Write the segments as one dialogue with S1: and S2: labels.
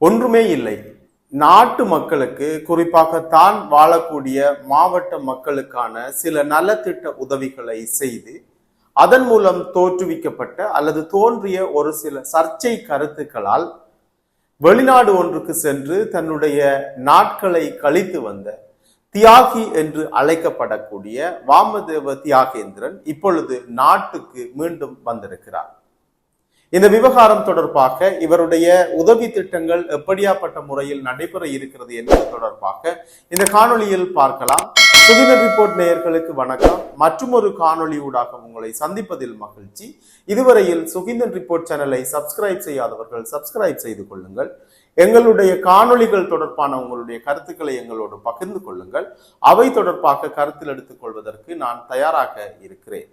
S1: ஒன்றுமே இல்லை. நாட்டு மக்களுக்கு குறிப்பாக தான் வாழக்கூடிய மாவட்ட மக்களுக்கான சில நலத்திட்ட உதவிகளை செய்து அதன் மூலம் தோற்றுவிக்கப்பட்ட அல்லது தோன்றிய ஒரு சில சர்ச்சை கருத்துக்களால் வெளிநாடு ஒன்றுக்கு சென்று தன்னுடைய நாட்களை கழித்து வந்த தியாகி என்று அழைக்கப்படக்கூடிய வாமதேவ தியாகேந்திரன் இப்பொழுது நாட்டுக்கு மீண்டும் வந்திருக்கிறார். இந்த விவகாரம் தொடர்பாக இவருடைய உதவி திட்டங்கள் எப்படியாப்பட்ட முறையில் நடைபெற இருக்கிறது என்பது தொடர்பாக இந்த காணொளியில் பார்க்கலாம். சுகிதர் ரிப்போர்ட் நேயர்களுக்கு வணக்கம். மற்றும் ஒரு காணொளியூடாக உங்களை சந்திப்பதில் மகிழ்ச்சி. இதுவரையில் சுகிந்தன் ரிப்போர்ட் சேனலை சப்ஸ்கிரைப் செய்யாதவர்கள் சப்ஸ்கிரைப் செய்து கொள்ளுங்கள். எங்களுடைய காணொளிகள் தொடர்பான உங்களுடைய கருத்துக்களை எங்களோடு பகிர்ந்து கொள்ளுங்கள். அவை தொடர்பாக கருத்தில் எடுத்துக் கொள்வதற்கு நான் தயாராக இருக்கிறேன்.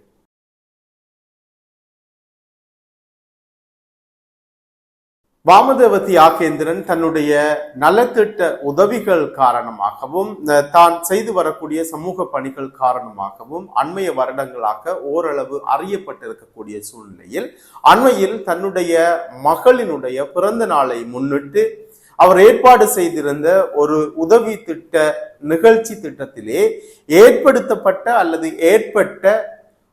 S1: வாமதேவதி யாகேந்திரன் தன்னுடைய நலத்திட்ட உதவிகள் காரணமாகவும் தான் செய்து வரக்கூடிய சமூக பணிகள் காரணமாகவும் அண்மைய வருடங்களாக ஓரளவு அறியப்பட்டிருக்கக்கூடிய சூழ்நிலையில் அண்மையில் தன்னுடைய மகளினுடைய பிறந்த நாளை முன்னிட்டு அவர் ஏற்பாடு செய்திருந்த ஒரு உதவி திட்ட நிகழ்ச்சி திட்டத்திலே ஏற்படுத்தப்பட்ட அல்லது ஏற்பட்ட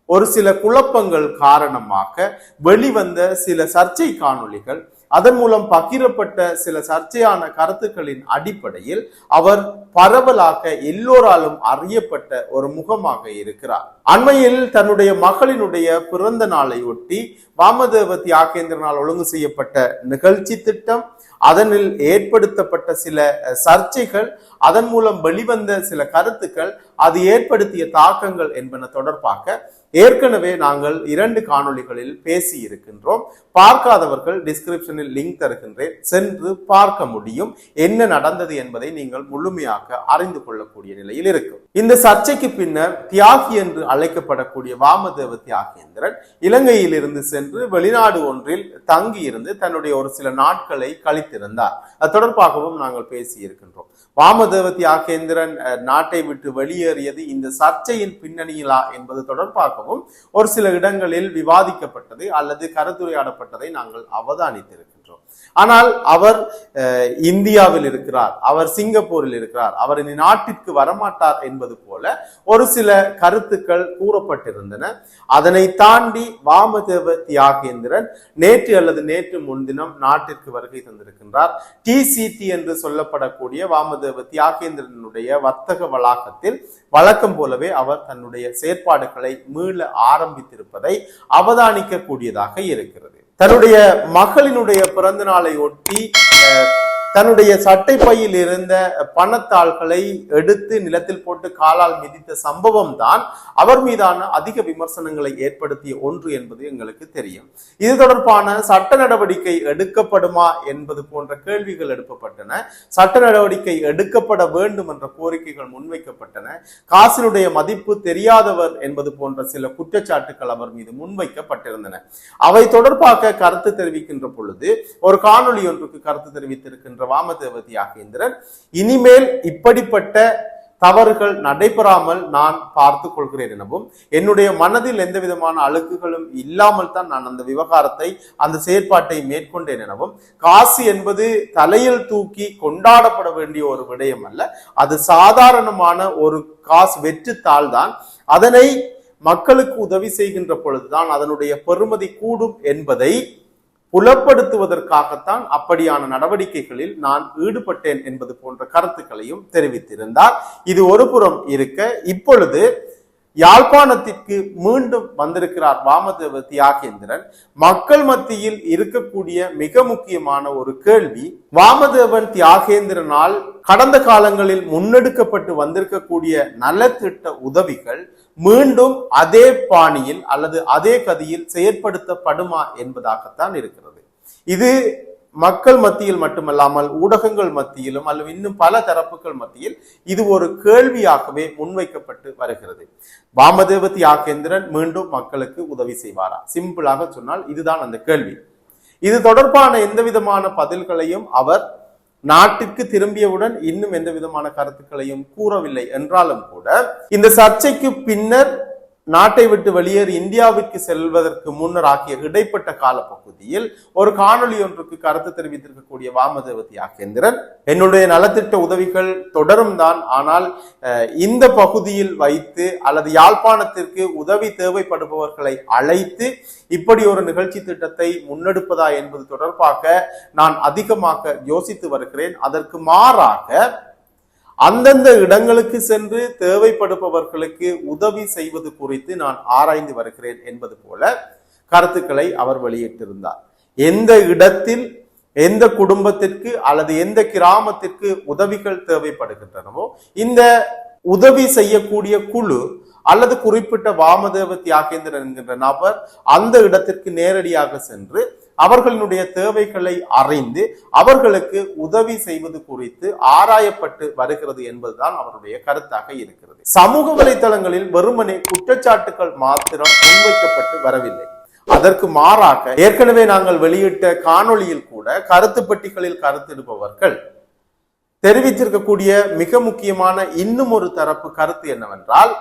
S1: ஒரு சில குழப்பங்கள் காரணமாக வெளிவந்த சில சர்ச்சை காணொளிகள் அதன் மூலம் பகிரப்பட்ட சில சர்ச்சையான கருத்துக்களின் அடிப்படையில் அவர் பரவலாக எல்லோராலும் அறியப்பட்ட ஒரு முகமாக இருக்கிறார். அண்மையில் தன்னுடைய மகளினுடைய பிறந்த நாளை ஒட்டி வாமதேவ தியாகேந்திரனால் ஒழுங்கு செய்யப்பட்ட நிகழ்ச்சி திட்டம் அதனில் ஏற்படுத்தப்பட்ட சில சர்ச்சைகள் அதன் மூலம் வெளிவந்த சில கருத்துக்கள் அது ஏற்படுத்திய தாக்கங்கள் என்பன தொடர்பாக ஏற்கனவே நாங்கள் இரண்டு காணொளிகளில் பேசி இருக்கின்றோம் பார்க்காதவர்கள் டிஸ்கிரிப்ஷனில் லிங்க் தருகின்றேன். சென்று பார்க்க முடியும். என்ன நடந்தது என்பதை நீங்கள் முழுமையாக அறிந்து கொள்ளக்கூடிய நிலையில் இருக்கும். இந்த சர்ச்சைக்கு பின்னர் தியாகி என்று அழைக்கப்படக்கூடிய வாமதேவ தியாகேந்திரன் இலங்கையில் இருந்து சென்று வெளிநாடு ஒன்றில் தங்கி இருந்து தன்னுடைய ஒரு சில நாட்களை கழித்து அழைத்திருந்தார் அது தொடர்பாகவும் நாங்கள் பேசி இருக்கின்றோம் வாமதேவ தியாகேந்திரன் நாட்டை விட்டு வெளியேறியது இந்த சர்ச்சையின் பின்னணியிலா என்பது தொடர்பாகவும் ஒரு சில இடங்களில் விவாதிக்கப்பட்டது அல்லது கருத்துரையாடப்பட்டதை நாங்கள் அவதானித்திருக்கிறோம். அவதானித்திருக்கின்றோம் ஆனால் அவர் இந்தியாவில் இருக்கிறார் அவர் சிங்கப்பூரில் இருக்கிறார் அவர் இனி நாட்டிற்கு வரமாட்டார் என்பது போல ஒரு சில கருத்துக்கள் கூறப்பட்டிருந்தன. அதனை தாண்டி வாமதேவ தியாகேந்திரன் நேற்று அல்லது நேற்று முன்தினம் நாட்டிற்கு வருகை தந்திருக்கின்றார். டிசிடி என்று சொல்லப்படக்கூடிய வாமதேவ தியாகேந்திரனுடைய வர்த்தக வளாகத்தில் வழக்கம் போலவே அவர் தன்னுடைய செயற்பாடுகளை மீள ஆரம்பித்திருப்பதை அவதானிக்கக்கூடியதாக இருக்கிறது. தன்னுடைய மகளினுடைய பிறந்த நாளை ஒட்டி அஹ், தன்னுடைய சட்டை பையில் இருந்த பணத்தாள்களை எடுத்து நிலத்தில் போட்டு காலால் மிதித்த சம்பவம் தான் அவர் மீதான அதிக விமர்சனங்களை ஏற்படுத்திய ஒன்று என்பது எங்களுக்கு தெரியும். இது தொடர்பான சட்ட நடவடிக்கை எடுக்கப்படுமா என்பது போன்ற கேள்விகள் எழுப்பப்பட்டன. சட்ட நடவடிக்கை எடுக்கப்பட வேண்டும் என்ற கோரிக்கைகள் முன்வைக்கப்பட்டன. காசினுடைய மதிப்பு தெரியாதவர் என்பது போன்ற சில குற்றச்சாட்டுகள் அவர் மீது முன்வைக்கப்பட்டிருந்தன. அவை தொடர்பாக கருத்து தெரிவிக்கின்ற பொழுது ஒரு காணொளி ஒன்றுக்கு கருத்து தெரிவித்திருக்கின்ற வாமதே ஆகேந்திரன். இனிமேல் இப்படிப்பட்ட தவறுகள் நடைபெறாமல் நான் பார்த்து கொள்கிறேன் எனவும் என்னுடைய மனதில் எந்த விதமான அழுக்குகளும் இல்லாமல் தான் நான் அந்த விவகாரத்தை அந்த செயற்பாட்டை மேற்கொண்டேன் எனவும் காசு என்பது தலையில் தூக்கி கொண்டாடப்பட வேண்டிய ஒரு விடயம் அல்ல. அது சாதாரணமான ஒரு காசு வெற்றுத்தாள் தான் அதனை மக்களுக்கு உதவி செய்கின்ற பொழுதுதான் அதனுடைய பெருமதி கூடும் என்பதை புலப்படுத்துவதற்காகத்தான் அப்படியான நடவடிக்கைகளில் நான் ஈடுபட்டேன் என்பது போன்ற கருத்துக்களையும் தெரிவித்திருந்தார். இது ஒரு புறம் இருக்க இப்பொழுது யாழ்ப்பாணத்திற்கு மீண்டும் வந்திருக்கிறார் வாமதேவ தியாகேந்திரன். மக்கள் மத்தியில் இருக்கக்கூடிய மிக முக்கியமான ஒரு கேள்வி வாமதேவன் தியாகேந்திரனால் கடந்த காலங்களில் முன்னெடுக்கப்பட்டு வந்திருக்கக்கூடிய நலத்திட்ட உதவிகள் மீண்டும் அதே பாணியில் அல்லது அதே கதியில் செயற்படுத்தப்படுமா என்பதாகத்தான் இருக்கிறது. இது மக்கள் மத்தியில் மட்டுமல்லாமல் ஊடகங்கள் மத்தியிலும் அல்லது இன்னும் பல தரப்புகள் மத்தியில் இது ஒரு கேள்வியாகவே முன்வைக்கப்பட்டு வருகிறது. வாமதேவ தியாகேந்திரன் மீண்டும் மக்களுக்கு உதவி செய்வாரா? சிம்பிளாக சொன்னால் இதுதான் அந்த கேள்வி. இது தொடர்பான எந்த விதமான பதில்களையும் அவர் நாட்டிற்கு திரும்பியவுடன் இன்னும் எந்த விதமான கருத்துக்களையும் கூறவில்லை என்றாலும் கூட இந்த சர்ச்சைக்கு பின்னர் நாட்டை விட்டு வெளியேறி இந்தியாவிற்கு செல்வதற்கு முன்னர் ஆகிய இடைப்பட்ட காலப்பகுதியில் ஒரு காணொலி ஒன்றுக்கு கருத்து தெரிவித்திருக்கக்கூடிய வாமதேவதி ஆகேந்திரன் என்னுடைய நலத்திட்ட உதவிகள் தொடரும் தான். ஆனால் இந்த பகுதியில் வைத்து அல்லது யாழ்ப்பாணத்திற்கு உதவி தேவைப்படுபவர்களை அழைத்து இப்படி ஒரு நிகழ்ச்சி திட்டத்தை முன்னெடுப்பதா என்பது தொடர்பாக நான் அதிகமாக யோசித்து வருகிறேன். அதற்கு மாறாக அந்தந்த இடங்களுக்கு சென்று தேவைப்படுபவர்களுக்கு உதவி செய்வது குறித்து நான் ஆராய்ந்து வருகிறேன் என்பது போல கருத்துக்களை அவர் வெளியிட்டிருந்தார். எந்த இடத்தில் எந்த குடும்பத்திற்கு அல்லது எந்த கிராமத்திற்கு உதவிகள் தேவைப்படுகின்றனவோ இந்த உதவி செய்யக்கூடிய குழு அல்லது குறிப்பிட்ட வாமதேவ தியாகேந்திரன் என்கின்ற நபர் அந்த இடத்திற்கு நேரடியாக சென்று அவர்களுடைய தேவைகளை அறிந்து அவர்களுக்கு உதவி செய்வது குறித்து ஆராயப்பட்டு வருகிறது என்பதுதான் அவருடைய கருத்தாக இருக்கிறது. சமூக வலைதளங்களில் வெறுமனே குற்றச்சாட்டுகள் மாத்திரம் முன்வைக்கப்பட்டு வரவில்லை. அதற்கு மாறாக ஏற்கனவே நாங்கள் வெளியிட்ட காணொளியில் கூட கருத்து பெட்டிகளில் கருத்திடுபவர்கள் தெரிவித்திருக்கக்கூடிய மிக முக்கியமான இன்னும் ஒரு தரப்பு கருத்து என்னவென்றால்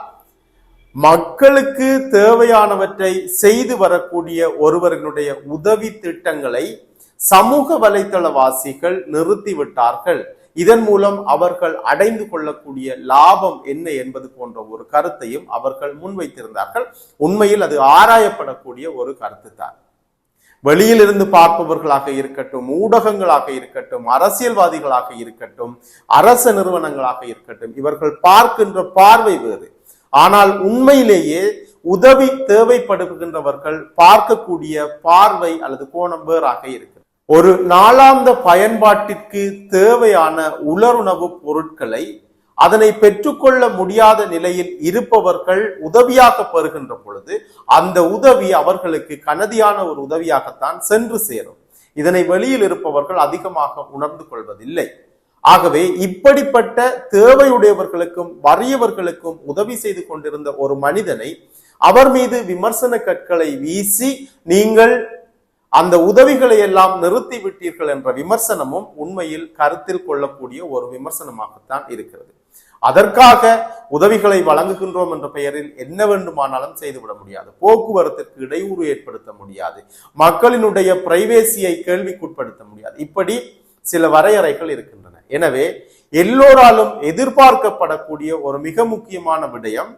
S1: மக்களுக்கு தேவையானவற்றை செய்து வரக்கூடிய ஒருவரினுடைய உதவி திட்டங்களை சமூக வலைத்தளவாசிகள் நிறுத்திவிட்டார்கள். இதன் மூலம் அவர்கள் அடைந்து கொள்ளக்கூடிய லாபம் என்ன என்பது போன்ற ஒரு கருத்தையும் அவர்கள் முன்வைத்திருந்தார்கள். உண்மையில் அது ஆராயப்படக்கூடிய ஒரு கருத்து தான் வெளியிலிருந்து பார்ப்பவர்களாக இருக்கட்டும் ஊடகங்களாக இருக்கட்டும் அரசியல்வாதிகளாக இருக்கட்டும் அரச நிறுவனங்களாக இருக்கட்டும் இவர்கள் பார்க்கின்ற பார்வை வேறு. ஆனால் உண்மையிலேயே உதவி தேவைப்படுகின்றவர்கள் பார்க்கக்கூடிய பார்வை அல்லது கோணம் வேறாக இருக்கு ஒரு நாளாந்த பயன்பாட்டிற்கு தேவையான உலருணவு பொருட்களை அதனை பெற்றுக்கொள்ள முடியாத நிலையில் இருப்பவர்கள் உதவியாக பெறுகின்ற பொழுது அந்த உதவி அவர்களுக்கு கனதியான ஒரு உதவியாகத்தான் சென்று சேரும். இதனை வெளியில் இருப்பவர்கள் அதிகமாக உணர்ந்து கொள்வதில்லை. ஆகவே இப்படிப்பட்ட தேவையுடையவர்களுக்கும் வறியவர்களுக்கும் உதவி செய்து கொண்டிருந்த ஒரு மனிதனை அவர் மீது விமர்சன கற்களை வீசி நீங்கள் அந்த உதவிகளை எல்லாம் நிறுத்தி விட்டீர்கள் என்ற விமர்சனமும் உண்மையில் கருத்தில் கொள்ளக்கூடிய ஒரு விமர்சனமாகத்தான் இருக்கிறது. அதற்காக உதவிகளை வழங்குகின்றோம் என்ற பெயரில் என்ன வேண்டுமானாலும் செய்துவிட முடியாது. போக்குவரத்திற்கு இடையூறு ஏற்படுத்த முடியாது. மக்களினுடைய பிரைவேசியை கேள்விக்குட்படுத்த முடியாது. இப்படி சில வரையறைகள் இருக்கின்றன. எனவே எல்லோராலும் எதிர்பார்க்கப்படக்கூடிய ஒரு மிக முக்கியமான விடயம்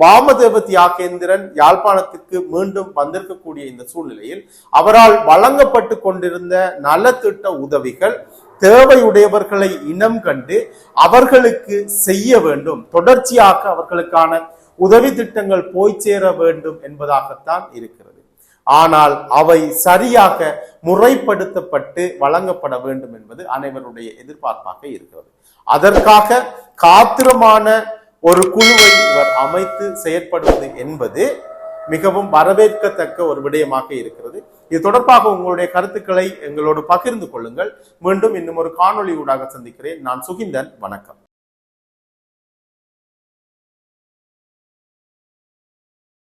S1: பாமதேவ தியாகேந்திரன் யாழ்ப்பாணத்துக்கு மீண்டும் வந்திருக்கக்கூடிய இந்த சூழ்நிலையில் அவரால் வழங்கப்பட்டு கொண்டிருந்த நலத்திட்ட உதவிகள் தேவையுடையவர்களை இனம் கண்டு அவர்களுக்கு செய்ய வேண்டும் தொடர்ச்சியாக அவர்களுக்கான உதவி திட்டங்கள் போய் சேர வேண்டும் என்பதாகத்தான் இருக்கிறது. ஆனால் அவை சரியாக முறைப்படுத்தப்பட்டு வழங்கப்பட வேண்டும் என்பது அனைவருடைய எதிர்பார்ப்பாக இருக்கிறது. அதற்காக காத்திரமான ஒரு குழுவை இவர் அமைத்து செயற்படுவது என்பது மிகவும் வரவேற்கத்தக்க ஒரு விடயமாக இருக்கிறது. இது தொடர்பாக உங்களுடைய கருத்துக்களை எங்களோடு பகிர்ந்து கொள்ளுங்கள். மீண்டும் இன்னும் ஒரு காணொளி ஊடாக சந்திக்கிறேன். நான் சுகிந்தன். வணக்கம்.